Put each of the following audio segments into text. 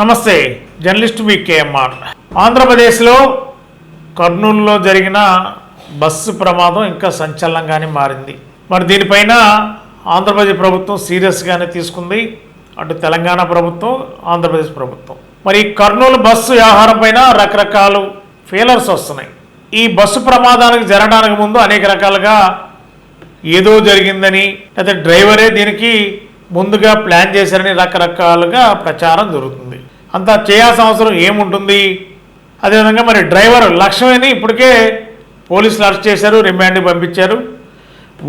నమస్తే జర్నలిస్ట్ మీ కేఎంఆర్ ఆంధ్రప్రదేశ్లో కర్నూలులో జరిగిన బస్సు ప్రమాదం ఇంకా సంచలనంగానే మారింది. మరి దీనిపైన ఆంధ్రప్రదేశ్ ప్రభుత్వం సీరియస్గానే తీసుకుంది. అటు తెలంగాణ ప్రభుత్వం ఆంధ్రప్రదేశ్ ప్రభుత్వం. మరి కర్నూలు బస్సు వ్యవహారం పైన రకరకాలు ఫెయిలర్స్ వస్తున్నాయి. ఈ బస్సు ప్రమాదానికి జరగడానికి ముందు అనేక రకాలుగా ఏదో జరిగిందని లేదా డ్రైవరే దీనికి ముందుగా ప్లాన్ చేశారని రకరకాలుగా ప్రచారం జరుగుతుంది. అంతా చేయాల్సిన అవసరం ఏముంటుంది? అదేవిధంగా మరి డ్రైవర్ లక్ష్మణ్ని ఇప్పటికే పోలీసులు అరెస్ట్ చేశారు రిమాండ్కి పంపించారు.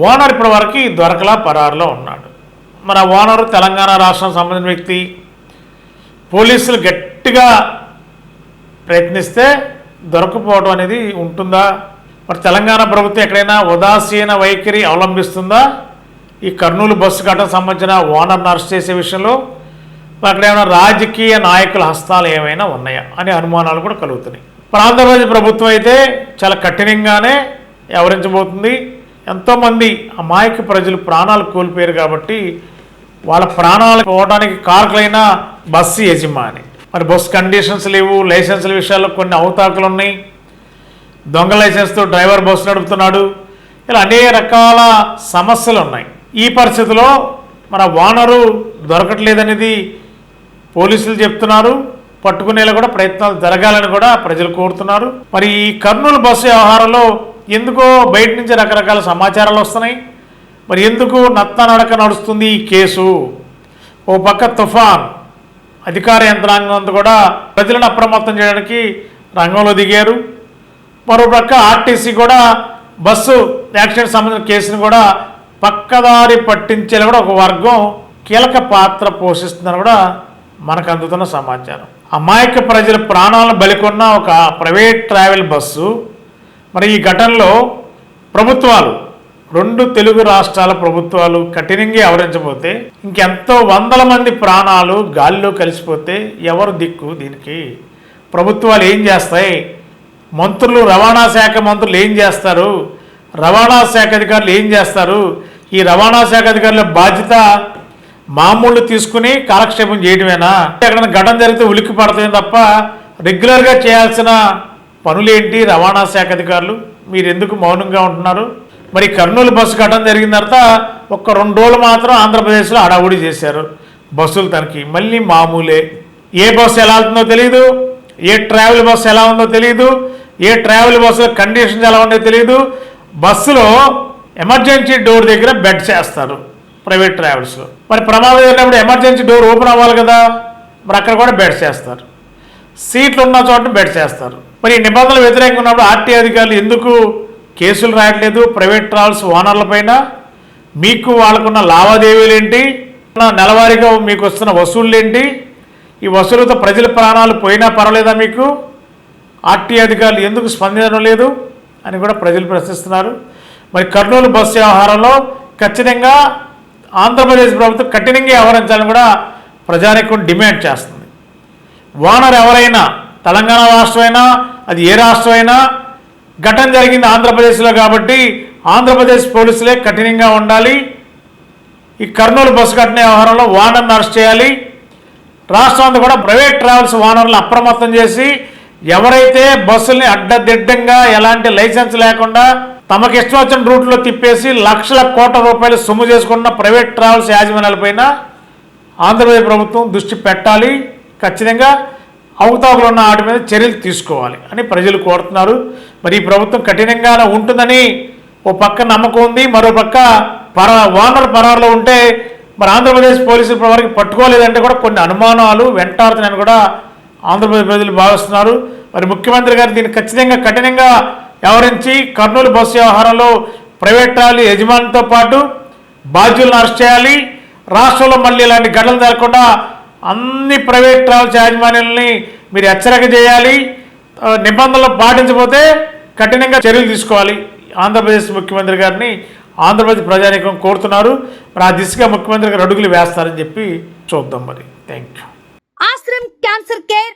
ఓనర్ ఇప్పటి వరకు దొరకలా పరారులో ఉన్నాడు. మరి ఆ ఓనర్ తెలంగాణ రాష్ట్రం సంబంధించిన వ్యక్తి. పోలీసులు గట్టిగా ప్రయత్నిస్తే దొరకపోవడం అనేది ఉంటుందా? మరి తెలంగాణ ప్రభుత్వం ఎక్కడైనా ఉదాసీన వైఖరి అవలంబిస్తుందా? ఈ కర్నూలు బస్సు ఘటన సంబంధించిన ఓనర్ని అరెస్ట్ చేసే విషయంలో అక్కడ ఏమైనా రాజకీయ నాయకుల హస్తాలు ఏమైనా ఉన్నాయా అనే అనుమానాలు కూడా కలుగుతున్నాయి. మరి ఆంధ్రప్రదేశ్ ప్రభుత్వం అయితే చాలా కఠినంగానే వ్యవహరించబోతుంది. ఎంతోమంది అమాయక ప్రజలు ప్రాణాలు కోల్పోయారు కాబట్టి వాళ్ళ ప్రాణాలు పోవడానికి కారకులైన బస్సు యజమాని. మరి బస్సు కండిషన్స్ లేవు లైసెన్సుల విషయాల్లో కొన్ని అవతాకులు ఉన్నాయి. దొంగ లైసెన్స్తో డ్రైవర్ బస్సు నడుపుతున్నాడు. ఇలా అనేక రకాల సమస్యలు ఉన్నాయి. ఈ పరిస్థితిలో మన ఓనరు దొరకట్లేదనేది పోలీసులు చెప్తున్నారు. పట్టుకునేలా కూడా ప్రయత్నాలు జరగాలని కూడా ప్రజలు కోరుతున్నారు. మరి ఈ కర్నూలు బస్సు వ్యవహారంలో ఎందుకో బయట నుంచి రకరకాల సమాచారాలు వస్తున్నాయి. మరి ఎందుకు నత్త నడక నడుస్తుంది ఈ కేసు? ఓ పక్క తుఫాన్. అధికార యంత్రాంగం అంతా కూడా ప్రజలను అప్రమత్తం చేయడానికి రంగంలో దిగారు. మరో పక్క ఆర్టీసీ కూడా బస్సు యాక్సిడెంట్ సంబంధించిన కేసును కూడా పక్కదారి పట్టించేలా కూడా ఒక వర్గం కీలక పాత్ర పోషిస్తుందని కూడా మనకు అందుతున్న సమాచారం. అమాయక ప్రజల ప్రాణాలను బలికొన్న ఒక ప్రైవేట్ ట్రావెల్ బస్సు మరి ఈ ఘటనలో ప్రభుత్వాలు రెండు తెలుగు రాష్ట్రాల ప్రభుత్వాలు కఠినంగా వ్యవహరించబోతే ఇంకెంతో వందల మంది ప్రాణాలు గాలిలో కలిసిపోతే ఎవరు దిక్కు దీనికి? ప్రభుత్వాలు ఏం చేస్తాయి? మంత్రులు రవాణా శాఖ మంత్రులు ఏం చేస్తారు? రవాణా శాఖ అధికారులు ఏం చేస్తారు? ఈ రవాణా శాఖ అధికారుల బాధ్యత మామూలు తీసుకుని కాలక్షేపం చేయడమేనా ఎక్కడైనా ఘటన జరిగితే ఉలిక్కి పడతాయి తప్ప రెగ్యులర్గా చేయాల్సిన పనులేంటి రవాణా శాఖ అధికారులు? మీరు ఎందుకు మౌనంగా ఉంటున్నారు? మరి కర్నూలు బస్సు ఘటన జరిగిన తర్వాత ఒక్క రెండు రోజులు మాత్రం ఆంధ్రప్రదేశ్లో అడావుడి చేశారు. బస్సులు తనకి మళ్ళీ మామూలే. ఏ బస్సు ఎలా వెళ్తుందో తెలియదు ఏ ట్రావెల్ బస్సు ఎలా ఉందో తెలియదు ఏ ట్రావెల్ బస్సు కండిషన్స్ ఎలా ఉందో తెలియదు బస్సులో ఎమర్జెన్సీ డోర్ దగ్గర బెడ్ చేస్తారు. ప్రైవేట్ ట్రావెల్స్లో మరి ప్రమాదం జరిగినప్పుడు ఎమర్జెన్సీ డోర్ ఓపెన్ అవ్వాలి కదా? మరి అక్కడ కూడా బెడ్స్ చేస్తారు. సీట్లు ఉన్న చోట బెడ్స్ చేస్తారు. మరి ఈ నిబంధనలు వ్యతిరేకంగా ఉన్నప్పుడు ఆర్టీ అధికారులు ఎందుకు కేసులు రాయట్లేదు? ప్రైవేట్ ట్రావెల్స్ ఓనర్ల పైన మీకు వాళ్ళకున్న లావాదేవీలు ఏంటి? నెలవారీగా మీకు వస్తున్న వసూళ్ళు ఏంటి? ఈ వసూలుతో ప్రజల ప్రాణాలు పోయినా పర్వాలేదా మీకు? ఆర్టీ అధికారులు ఎందుకు స్పందించడం లేదు? అని కూడా ప్రజలు ప్రశ్నిస్తున్నారు. మరి కర్నూలు బస్సు వ్యవహారంలో ఖచ్చితంగా ఆంధ్రప్రదేశ్ ప్రభుత్వం కఠినంగా వ్యవహరించాలని కూడా ప్రజానీకం డిమాండ్ చేస్తుంది. ఓనర్ ఎవరైనా తెలంగాణ రాష్ట్రమైనా అది ఏ రాష్ట్రమైనా ఘటన జరిగింది ఆంధ్రప్రదేశ్లో కాబట్టి ఆంధ్రప్రదేశ్ పోలీసులే కఠినంగా ఉండాలి. ఈ కర్నూలు బస్సు ఘటన వ్యవహారంలో ఓనర్ని అరెస్ట్ చేయాలి. రాష్ట్రం అంతా కూడా ప్రైవేట్ ట్రావెల్స్ ఓనర్లను అప్రమత్తం చేసి ఎవరైతే బస్సుల్ని అడ్డదిడ్డంగా ఎలాంటి లైసెన్స్ లేకుండా తమకి ఇష్టం వచ్చిన రూట్లో తిప్పేసి లక్షల కోట్ల రూపాయలు సొమ్ము చేసుకున్న ప్రైవేట్ ట్రావెల్స్ యాజమాన్యాలపైన ఆంధ్రప్రదేశ్ ప్రభుత్వం దృష్టి పెట్టాలి. ఖచ్చితంగా అవతాకులు ఉన్న వాటి మీద చర్యలు తీసుకోవాలి అని ప్రజలు కోరుతున్నారు. మరి ఈ ప్రభుత్వం కఠినంగానే ఉంటుందని ఓ పక్క నమ్మకం ఉంది. మరో పక్క పర ఓనర్ పరారులో ఉంటే మరి ఆంధ్రప్రదేశ్ పోలీసులు వారికి పట్టుకోలేదంటే కూడా కొన్ని అనుమానాలు వెంటాడుతున్నాయని కూడా ఆంధ్రప్రదేశ్ ప్రజలు భావిస్తున్నారు. మరి ముఖ్యమంత్రి గారు దీన్ని ఖచ్చితంగా కఠినంగా వ్యవహరించి కర్నూలు బస్సు వ్యవహారంలో ప్రైవేట్ ట్రావెల్ యజమానితో పాటు బాధ్యులను అరెస్ట్ చేయాలి. రాష్ట్రంలో మళ్ళీ ఇలాంటి ఘటనలు జరగకుండా అన్ని ప్రైవేట్ ట్రావెల్స్ యాజమాన్యాలని మీరు హెచ్చరిక చేయాలి. నిబంధనలు పాటించకపోతే కఠినంగా చర్యలు తీసుకోవాలి. ఆంధ్రప్రదేశ్ ముఖ్యమంత్రి గారిని ఆంధ్రప్రదేశ్ ప్రజానీకం కోరుతున్నారు. మరి ఆ దిశగా ముఖ్యమంత్రి గారు అడుగులు వేస్తారని చెప్పి చూద్దాం మరి. Thank you Ashram cancer care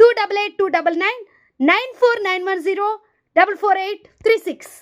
two double eight two double nine nine four nine one zero double four eight three six